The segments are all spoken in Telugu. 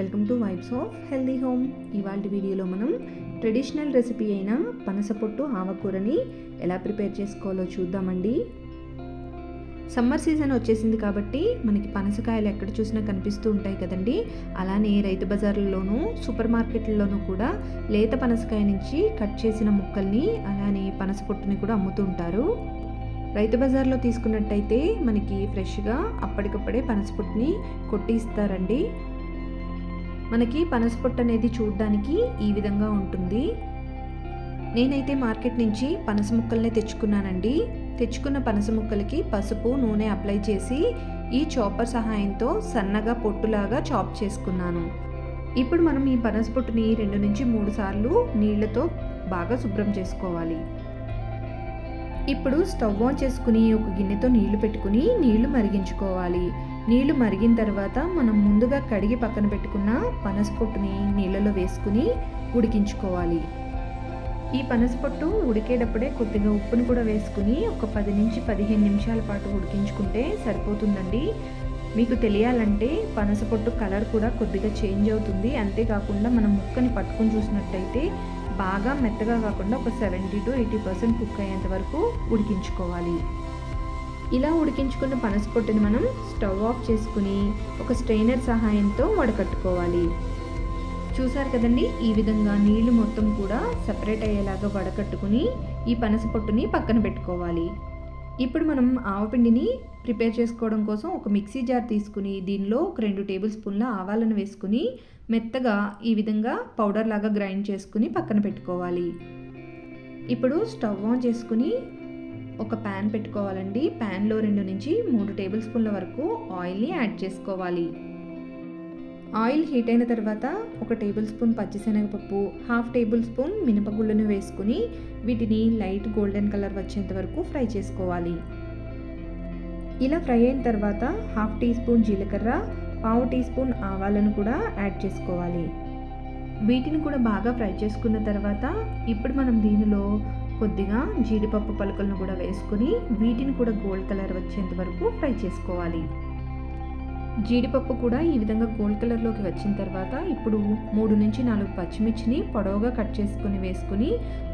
Welcome to vibes of healthy home. ఇవాళ వీడియోలో మనం ట్రెడిషనల్ రెసిపీ అయిన పనసపొట్టు ఆవకూరని ఎలా ప్రిపేర్ చేసుకోవాలో చూద్దామండి. సమ్మర్ సీజన్ వచ్చేసింది కాబట్టి మనకి పనసకాయలు ఎక్కడ చూసినా కనిపిస్తూ ఉంటాయి కదండి. అలానే రైతు బజార్లలోనూ సూపర్ మార్కెట్లలోనూ కూడా లేత పనసకాయ నుంచి కట్ చేసిన ముక్కల్ని అలానే పనస పొట్టుని కూడా అమ్ముతూ ఉంటారు. రైతు బజార్లో తీసుకున్నట్టయితే మనకి ఫ్రెష్గా అప్పటికప్పుడే పనసపొట్టుని కొట్టి ఇస్తారండి మనకి పనసపొట్టు అనేది చూడడానికి ఈ విధంగా ఉంటుంది. నేనైతే మార్కెట్ నుంచి పనస ముక్కల్నే తెచ్చుకున్నానండి. తెచ్చుకున్న పనస ముక్కలకి పసుపు నూనె అప్లై చేసి ఈ చాపర్ సహాయంతో సన్నగా పొట్టులాగా చాప్ చేసుకున్నాను. ఇప్పుడు మనం ఈ పనస పొట్టుని రెండు నుంచి మూడు సార్లు నీళ్ళతో బాగా శుభ్రం చేసుకోవాలి. ఇప్పుడు స్టవ్ ఆన్ చేసుకుని ఒక గిన్నెతో నీళ్ళు పెట్టుకుని నీళ్ళు మరిగించుకోవాలి. నీళ్ళు మరిగిన తర్వాత మనం ముందుగా కడిగి పక్కన పెట్టుకున్న పనస పొట్టుని నీళ్ళలో వేసుకుని ఉడికించుకోవాలి. ఈ పనసపొట్టు ఉడికేటప్పుడే కొద్దిగా ఉప్పుని కూడా వేసుకుని ఒక పది నుంచి పదిహేను నిమిషాల పాటు ఉడికించుకుంటే సరిపోతుందండి. మీకు తెలియాలంటే పనసపొట్టు కలర్ కూడా కొద్దిగా చేంజ్ అవుతుంది. అంతేకాకుండా మనం ముక్కని పట్టుకుని చూసినట్టయితే బాగా మెత్తగా కాకుండా ఒక seventy to eighty percent cook అయ్యేంత వరకు ఉడికించుకోవాలి. ఇలా ఉడికించుకున్న పనసపొట్టుని మనం స్టవ్ ఆఫ్ చేసుకుని ఒక స్ట్రైనర్ సహాయంతో వడకట్టుకోవాలి. చూసారు కదండి? ఈ విధంగా నీళ్ళు మొత్తం కూడా సపరేట్ అయ్యేలాగా వడకట్టుకుని ఈ పనస పొట్టుని పక్కన పెట్టుకోవాలి. ఇప్పుడు మనం ఆవపిండిని ప్రిపేర్ చేసుకోవడం కోసం ఒక మిక్సీ జార్ తీసుకుని దీనిలో ఒక రెండు టేబుల్ స్పూన్ల ఆవాలను వేసుకుని మెత్తగా ఈ విధంగా పౌడర్ లాగా గ్రైండ్ చేసుకుని పక్కన పెట్టుకోవాలి. ఇప్పుడు స్టవ్ ఆన్ చేసుకుని ఒక ప్యాన్ పెట్టుకోవాలండి. ప్యాన్లో రెండు నుంచి మూడు టేబుల్ స్పూన్ల వరకు ఆయిల్ని యాడ్ చేసుకోవాలి. ఆయిల్ హీట్ అయిన తర్వాత ఒక టేబుల్ స్పూన్ పచ్చిశనగపప్పు హాఫ్ టేబుల్ స్పూన్ మినపగుళ్ళను వేసుకుని వీటిని లైట్ గోల్డెన్ కలర్ వచ్చేంత వరకు ఫ్రై చేసుకోవాలి. ఇలా ఫ్రై అయిన తర్వాత హాఫ్ టీ స్పూన్ జీలకర్ర పావు టీ స్పూన్ ఆవాలను కూడా యాడ్ చేసుకోవాలి. వీటిని కూడా బాగా ఫ్రై చేసుకున్న తర్వాత ఇప్పుడు మనం దీనిలో కొద్దిగా జీడిపప్పు పలుకులను కూడా వేసుకుని వీటిని కూడా గోల్డ్ కలర్ వచ్చేంత వరకు ఫ్రై చేసుకోవాలి. జీడిపప్పు కూడా ఈ విధంగా గోల్డ్ కలర్లోకి వచ్చిన తర్వాత ఇప్పుడు మూడు నుంచి నాలుగు పచ్చిమిర్చిని పొడవుగా కట్ చేసుకుని వేసుకుని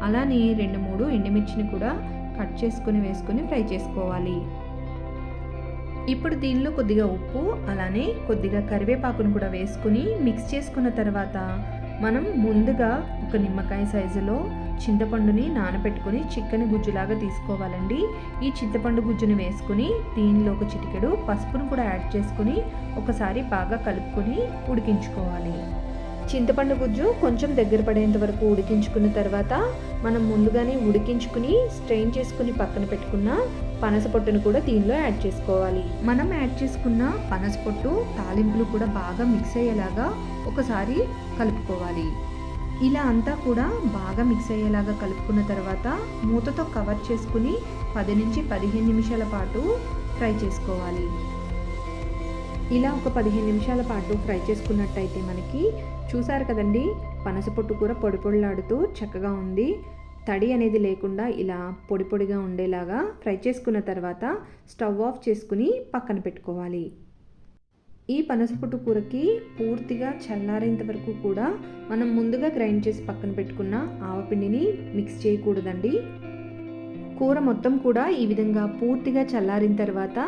అలానే రెండు మూడు ఎండుమిర్చిని కూడా కట్ చేసుకుని వేసుకుని ఫ్రై చేసుకోవాలి. ఇప్పుడు దీనిలో కొద్దిగా ఉప్పు అలానే కొద్దిగా కరివేపాకును కూడా వేసుకుని మిక్స్ చేసుకున్న తర్వాత మనం ముందుగా ఒక నిమ్మకాయ సైజులో చింతపండుని నానబెట్టుకుని చిక్కని గుజ్జులాగా తీసుకోవాలండి. ఈ చింతపండు గుజ్జుని వేసుకుని దీనిలో ఒక చిటికెడు పసుపును కూడా యాడ్ చేసుకుని ఒకసారి బాగా కలుపుకొని ఉడికించుకోవాలి. చింతపండు గుజ్జు కొంచెం దగ్గర పడేంత వరకు ఉడికించుకున్న తర్వాత మనం ముందుగానే ఉడికించుకుని స్ట్రెయిన్ చేసుకుని పక్కన పెట్టుకున్న పనసపొట్టును కూడా దీనిలో యాడ్ చేసుకోవాలి. మనం యాడ్ చేసుకున్న పనసపొట్టు తాలింపులు కూడా బాగా మిక్స్ అయ్యేలాగా ఒకసారి కలుపుకోవాలి. ఇలా అంతా కూడా బాగా మిక్స్ అయ్యేలాగా కలుపుకున్న తర్వాత మూతతో కవర్ చేసుకుని పది నుంచి పదిహేను నిమిషాల పాటు ఫ్రై చేసుకోవాలి. ఇలా ఒక పదిహేను నిమిషాల పాటు ఫ్రై చేసుకున్నట్టయితే మనకి చూసారు కదండి? పనసపొట్టు కూర పొడి పొడిలాడుతూ చక్కగా ఉంది. తడి అనేది లేకుండా ఇలా పొడి పొడిగా ఉండేలాగా ఫ్రై చేసుకున్న తర్వాత స్టవ్ ఆఫ్ చేసుకుని పక్కన పెట్టుకోవాలి. ఈ పనసపొట్టు కూరకి పూర్తిగా చల్లారేంత వరకు కూడా మనం ముందుగా గ్రైండ్ చేసి పక్కన పెట్టుకున్న ఆవపిండిని మిక్స్ చేయకూడదండి. కూర మొత్తం కూడా ఈ విధంగా పూర్తిగా చల్లారిన తర్వాత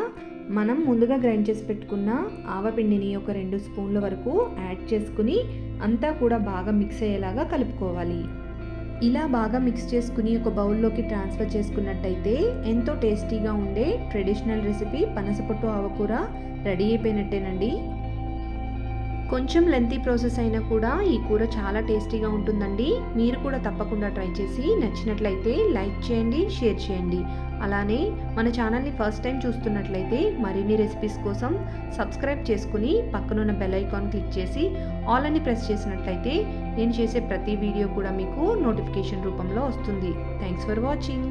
మనం ముందుగా గ్రైండ్ చేసి పెట్టుకున్న ఆవపిండిని ఒక రెండు స్పూన్ల వరకు యాడ్ చేసుకుని అంతా కూడా బాగా మిక్స్ అయ్యేలాగా కలుపుకోవాలి. ఇలా బాగా మిక్స్ చేసుకుని ఒక బౌల్లోకి ట్రాన్స్ఫర్ చేసుకున్నట్టయితే ఎంతో టేస్టీగా ఉండే ట్రెడిషనల్ రెసిపీ పనసపొట్టు ఆవకూర రెడీ అయిపోయినట్టేనండి. కొంచెం లెంతీ ప్రాసెస్ అయినా కూడా ఈ కూర చాలా టేస్టీగా ఉంటుందండి. మీరు కూడా తప్పకుండా ట్రై చేసి నచ్చినట్లయితే లైక్ చేయండి షేర్ చేయండి. అలానే మన ఛానల్ని ఫస్ట్ టైం చూస్తున్నట్లయితే మరిన్ని రెసిపీస్ కోసం సబ్స్క్రైబ్ చేసుకుని పక్కనున్న బెల్ ఐకాన్ క్లిక్ చేసి ఆల్ అని ప్రెస్ చేసినట్లయితే నేను చేసే ప్రతి వీడియో కూడా మీకు నోటిఫికేషన్ రూపంలో వస్తుంది. Thanks for watching